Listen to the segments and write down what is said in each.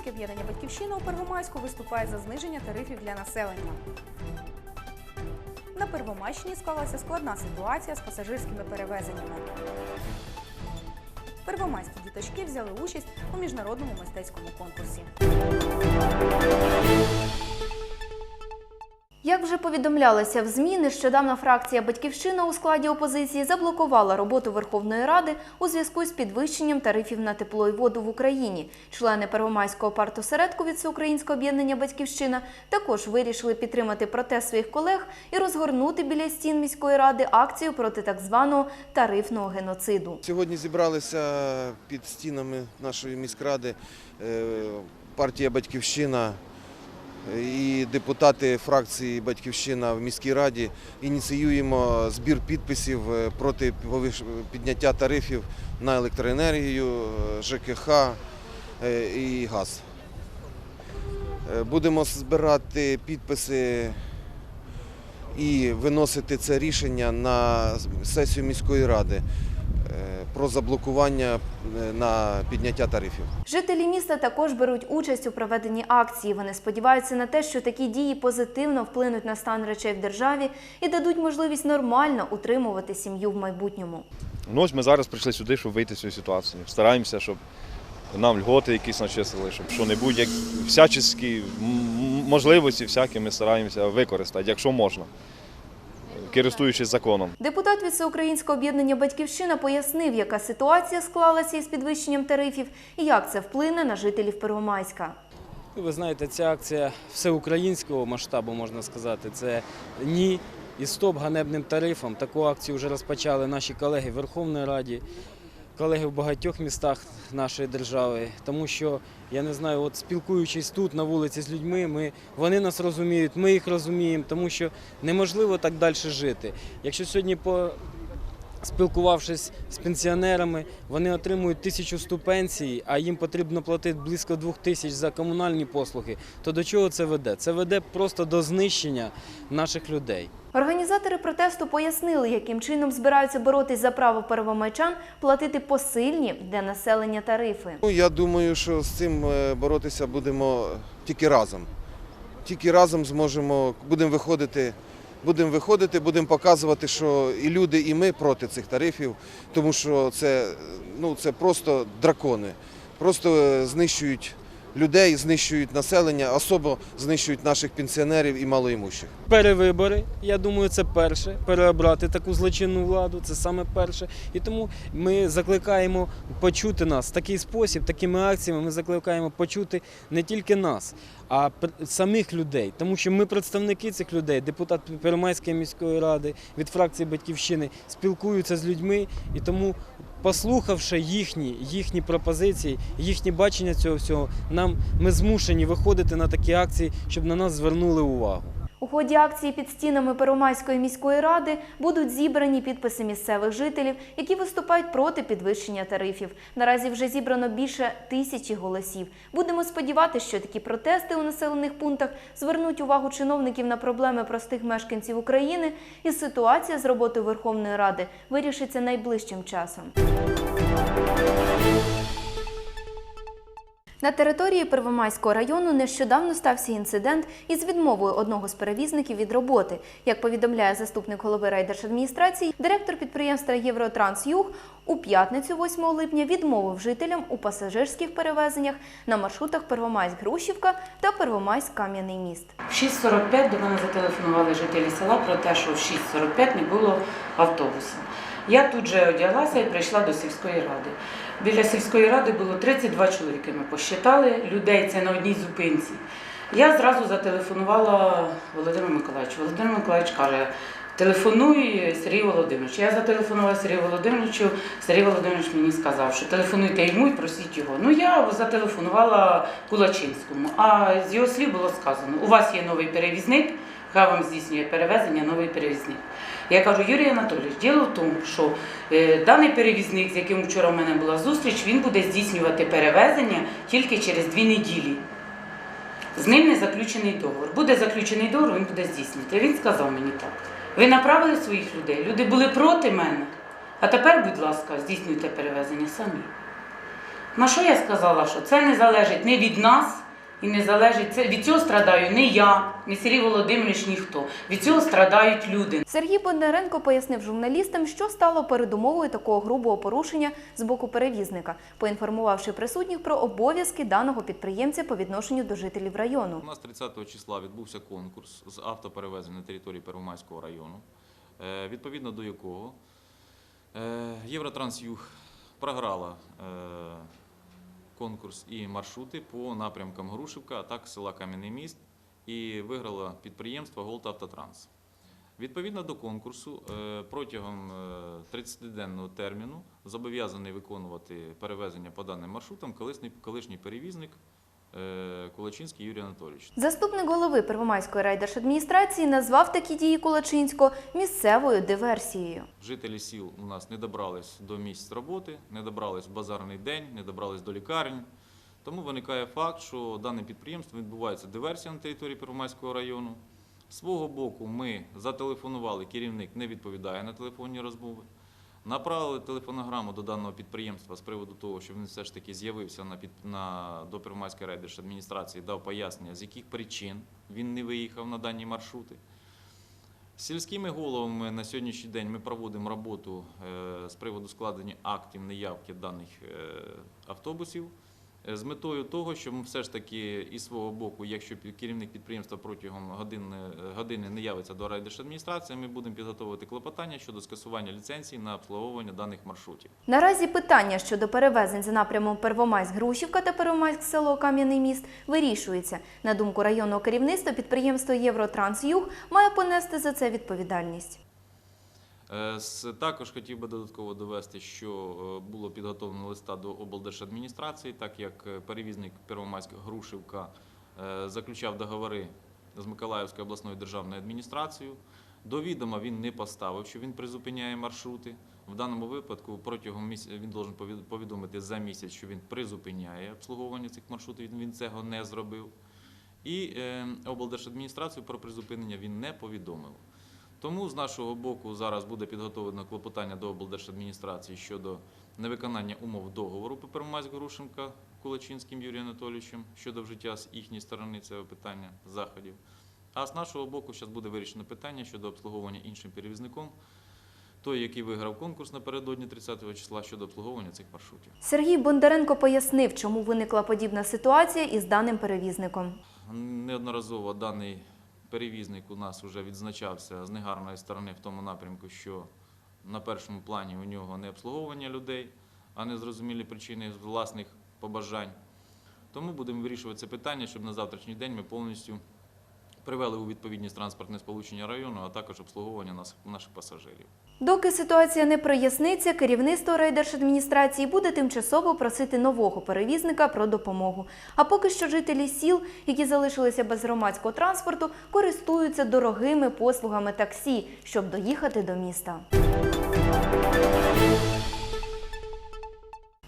Всеукраїнське об'єднання Батьківщина у Первомайську виступає за зниження тарифів для населення. На Первомайщині склалася складна ситуація з пасажирськими перевезеннями. Первомайські діточки взяли участь у міжнародному мистецькому конкурсі. Як вже повідомлялося в ЗМІ, нещодавно фракція Батьківщина у складі опозиції заблокувала роботу Верховної Ради у зв'язку з підвищенням тарифів на тепло і воду в Україні. Члени Первомайського партосередку від Всеукраїнського об'єднання Батьківщина також вирішили підтримати протест своїх колег і розгорнути біля стін міської ради акцію проти так званого тарифного геноциду. Сьогодні зібралися під стінами нашої міськради е, партія Батьківщина і депутати фракції Батьківщина в міській раді. Ініціюємо збір підписів е, проти підняття тарифів на електроенергію, е, ЖКХ е, і газ. Будемо збирати підписи і виносити це рішення на сесію міської ради про заблокування на підняття тарифів. Жителі міста також беруть участь у проведенні акції. Вони сподіваються на те, що такі дії позитивно вплинуть на стан речей в державі і дадуть можливість нормально утримувати сім'ю в майбутньому. Ну, ось ми зараз прийшли сюди, щоб вийти з цієї ситуації. Стараємося, щоб нам льготи якісь начислили, щоб що-небудь, як всячески можливості всякі ми стараємося використати, якщо можна, користуючись законом. Депутат від Всеукраїнського об'єднання Батьківщина пояснив, яка ситуація склалася із підвищенням тарифів і як це вплине на жителів Первомайська. Ви знаєте, ця акція всеукраїнського масштабу, можна сказати, це ні і стоп ганебним тарифам. Таку акцію вже розпочали наші колеги в Верховній Раді, колеги в багатьох містах нашої держави. Тому що я не знаю, от спілкуючись тут на вулиці з людьми, ми, вони нас розуміють, ми їх розуміємо, тому що неможливо так далі жити. Якщо сьогодні по Спілкувавшись з пенсіонерами, вони отримують тисячу ступенцій, а їм потрібно платити близько двох тисяч за комунальні послуги. То до чого це веде? Це веде просто до знищення наших людей. Організатори протесту пояснили, яким чином збираються боротись за право первомайчан платити посильні для населення тарифи. Ну, я думаю, що з цим е, боротися будемо тільки разом. Тільки разом зможемо, будемо виходити, будемо виходити, будемо показувати, що і люди, і ми проти цих тарифів, тому що це, ну, це просто дракони. Просто е, знищують людей, знищують населення, особо знищують наших пенсіонерів і малоімущих. Перевибори, я думаю, це перше. Переобрати таку злочинну владу, це саме перше. І тому ми закликаємо почути нас в такий спосіб, такими акціями ми закликаємо почути не тільки нас, а самих людей. Тому що ми представники цих людей, депутат Первомайської міської ради від фракції Батьківщини, спілкуються з людьми і тому. Послухавши їхні, їхні пропозиції, їхні бачення цього всього, нам ми змушені виходити на такі акції, щоб на нас звернули увагу. У ході акції під стінами Первомайської міської ради будуть зібрані підписи місцевих жителів, які виступають проти підвищення тарифів. Наразі вже зібрано більше тисячі голосів. Будемо сподіватися, що такі протести у населених пунктах звернуть увагу чиновників на проблеми простих мешканців України, і ситуація з роботою Верховної Ради вирішиться найближчим часом. На території Первомайського району нещодавно стався інцидент із відмовою одного з перевізників від роботи. Як повідомляє заступник голови райдержадміністрації, директор підприємства Євротрансюг у п'ятницю, 8 липня, відмовив жителям у пасажирських перевезеннях на маршрутах Первомайськ-Грушівка та Первомайськ-Кам'яний міст. В 6.45 до мене зателефонували жителі села про те, що в 6.45 не було автобуса. Я тут же одяглася і прийшла до сільської ради. Біля сільської ради було 32 чоловіки. Ми посчитали людей, це на одній зупинці. Я зразу зателефонувала Володимиру Миколаївичу. Володимир Миколаївич каже, телефонуй Сергію Володимировичу. Я зателефонувала Сергію Володимировичу. Сергій Володимирович мені сказав, що телефонуйте йому і просіть його. Ну я зателефонувала Кулачинському. А з його слів було сказано: у вас є новий перевізник, хай вам здійснює перевезення новий перевізник. Я кажу, Юрій Анатолійович, діло в тому, що е, даний перевізник, з яким вчора в мене була зустріч, він буде здійснювати перевезення тільки через дві неділі. З ним не заключений договор. Буде заключений договор, він буде здійснювати. Він сказав мені так. Ви направили своїх людей, люди були проти мене. А тепер, будь ласка, здійснюйте перевезення самі. На що я сказала, що це не залежить не від нас і не залежить це від цього страдаю не я, не Сергій Володимирович, ніхто. Від цього страдають люди. Сергій Бондаренко пояснив журналістам, що стало передумовою такого грубого порушення з боку перевізника, поінформувавши присутніх про обов'язки даного підприємця по відношенню до жителів району. У нас 30 числа відбувся конкурс з автоперевезень на території Первомайського району, е, відповідно до якого е, Євротрансюг програла е, конкурс і маршрути по напрямкам Грушівка, а так села Кам'яний Міст і виграло підприємство Голд Автотранс. Відповідно до конкурсу, е, протягом е, 30-денного терміну зобов'язаний виконувати перевезення по даним маршрутам колишній, перевізник е, Кулачинський Юрій Анатолійович. Заступник голови Первомайської райдержадміністрації назвав такі дії Кулачинського місцевою диверсією. Жителі сіл у нас не добрались до місць роботи, не добрались в базарний день, не добрались до лікарень. Тому виникає факт, що дане підприємство відбувається диверсія на території Первомайського району. З свого боку, ми зателефонували, керівник не відповідає на телефонні розмови. Направили телефонограму до даного підприємства з приводу того, що він все ж таки з'явився на, під, на, до Первомайської райдержадміністрації, дав пояснення, з яких причин він не виїхав на дані маршрути. З Сільськими головами на сьогоднішній день ми проводимо роботу е, з приводу складення актів неявки даних е, автобусів з метою того, що ми все ж таки із свого боку, якщо керівник підприємства протягом години, години не явиться до райдержадміністрації, ми будемо підготовити клопотання щодо скасування ліцензій на обслуговування даних маршрутів. Наразі питання щодо перевезень за напрямом Первомайськ-Грушівка та Первомайськ-село Кам'яний міст вирішується. На думку районного керівництва, підприємство Євротрансюг має понести за це відповідальність. Е, Також хотів би додатково довести, що е, було підготовлено листа до облдержадміністрації, так як е, перевізник Первомайська Грушівка заключав договори з Миколаївською обласною державною адміністрацією. До відома він не поставив, що він призупиняє маршрути. В даному випадку протягом місяця він должен повідомити за місяць, що він призупиняє обслуговування цих маршрутів. Він цього не зробив. І облдержадміністрацію про призупинення він не повідомив. Тому з нашого боку зараз буде підготовлено клопотання до облдержадміністрації щодо невиконання умов договору по Первомайськ Грушенка Кулачинським Юрієм Анатолійовичем щодо вжиття з їхньої сторони цього питання заходів. А з нашого боку зараз буде вирішено питання щодо обслуговування іншим перевізником, той, який виграв конкурс напередодні 30 числа щодо обслуговування цих маршрутів. Сергій Бондаренко пояснив, чому виникла подібна ситуація із даним перевізником. Неодноразово даний перевізник у нас вже відзначався з негарної сторони в тому напрямку, що на першому плані у нього не обслуговування людей, а не зрозумілі причини власних побажань. Тому будемо вирішувати це питання, щоб на завтрашній день ми повністю привели у відповідність транспортне сполучення району, а також обслуговування наших пасажирів. Доки ситуація не проясниться, керівництво райдержадміністрації буде тимчасово просити нового перевізника про допомогу. А поки що жителі сіл, які залишилися без громадського транспорту, користуються дорогими послугами таксі, щоб доїхати до міста.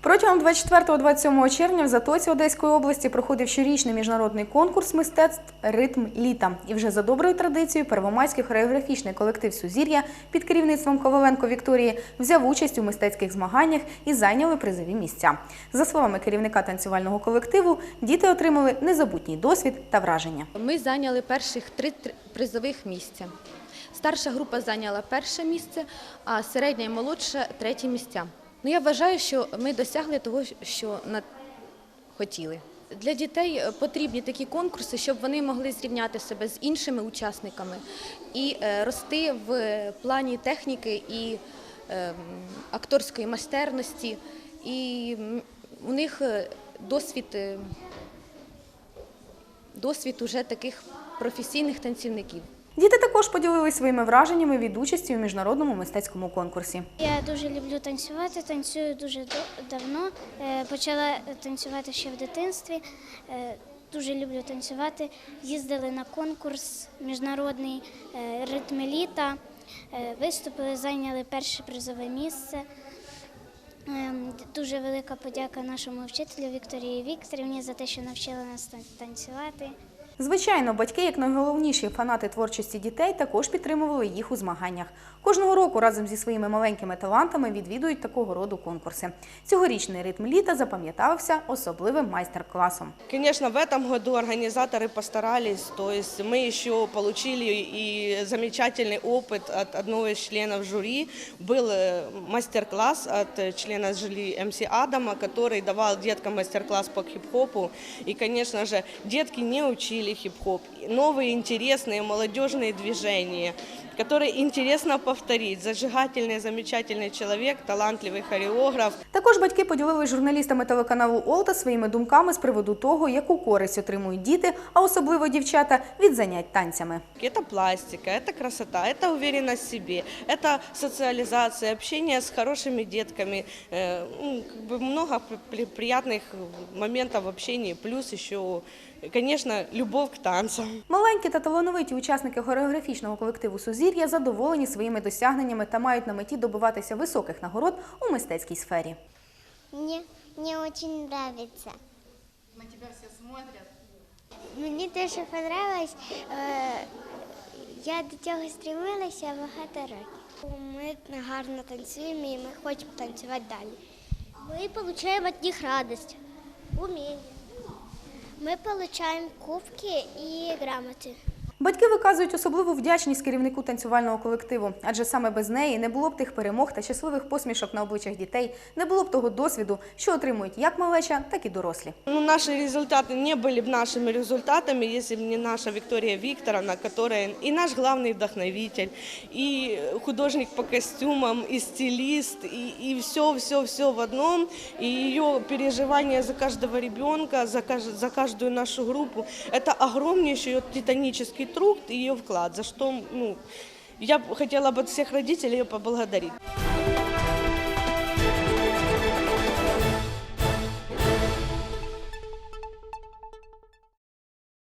Протягом 24-27 червня в Затоці Одеської області проходив щорічний міжнародний конкурс мистецтв Ритм літа. І вже за доброю традицією Первомайський хореографічний колектив Сузір'я під керівництвом Коваленко Вікторії взяв участь у мистецьких змаганнях і зайняли призові місця. За словами керівника танцювального колективу, діти отримали незабутній досвід та враження. Ми зайняли перших три призових місця. Старша група зайняла перше місце, а середня і молодша третє місця. Ну, я вважаю, що ми досягли того, що хотіли. Для дітей е, потрібні такі конкурси, щоб вони могли зрівняти себе з іншими учасниками і е, рости в плані техніки і е, акторської майстерності. І у них е, досвід е, досвід уже таких професійних танцівників. Діти також поділилися своїми враженнями від участі у міжнародному мистецькому конкурсі. Я дуже люблю танцювати, танцюю дуже давно. Е, Почала танцювати ще в дитинстві. Е, Дуже люблю танцювати. Їздили на конкурс міжнародний е, ритм літа. Виступили, зайняли перше призове місце. Дуже велика подяка нашому вчителю Вікторії Вікторівні за те, що навчила нас танцювати. Звичайно, батьки, як найголовніші фанати творчості дітей, також підтримували їх у змаганнях. Кожного року разом зі своїми маленькими талантами відвідують такого роду конкурси. Цьогорічний ритм літа запам'ятався особливим майстер-класом. Конечно, в этом году организаторы постарались, то есть мы еще получили и замечательный опыт от одного из членов жюри. Был э, мастер-класс от э, члена жюри МС Адама, который давал деткам мастер-класс по хип-хопу. И, конечно же, детки не учили хип-хоп. Новые интересные молодежные движения, которые интересно повторить. Зажигательный, замечательный человек, талантливый хореограф. Також батьки поділилися з журналістами телеканалу Олта своїми думками з приводу того, яку користь отримують діти, а особливо дівчата, від занять танцями. Это пластика, это красота, это уверенность в себе, это социализация, общение с хорошими детками, э, ну, как бы много при- приятных моментов в общении, плюс еще, конечно, любовь к танцам. Маленькі та талановиті учасники хореографічного колективу Сузір'я задоволені своїми досягненнями та мають на меті добиватися високих нагород у мистецькій сфері. Мне, мне очень нравится. На тебя все смотрят. Мені дуже понравилось. Е, я до цього стремилася багато років. Ми гарно танцюємо і ми хочемо танцювати далі. Ми отримуємо від них радість, уміння. Ми отримуємо кубки і грамоти. Батьки виказують особливу вдячність керівнику танцювального колективу, адже саме без неї не було б тих перемог та щасливих посмішок на обличчях дітей, не було б того досвіду, що отримують як малеча, так і дорослі. Ну, наши результаты не были бы нашими результатами, если бы не наша Виктория Викторовна, которая и наш главный вдохновитель, и художник по костюмам, и стилист, и, и все, все, все в одном. И ее переживания за каждого ребенка, за, кажд- за каждую нашу группу, это огромнейший вот титанический труд и ее вклад, за что ну, я хотела бы всех родителей поблагодарить.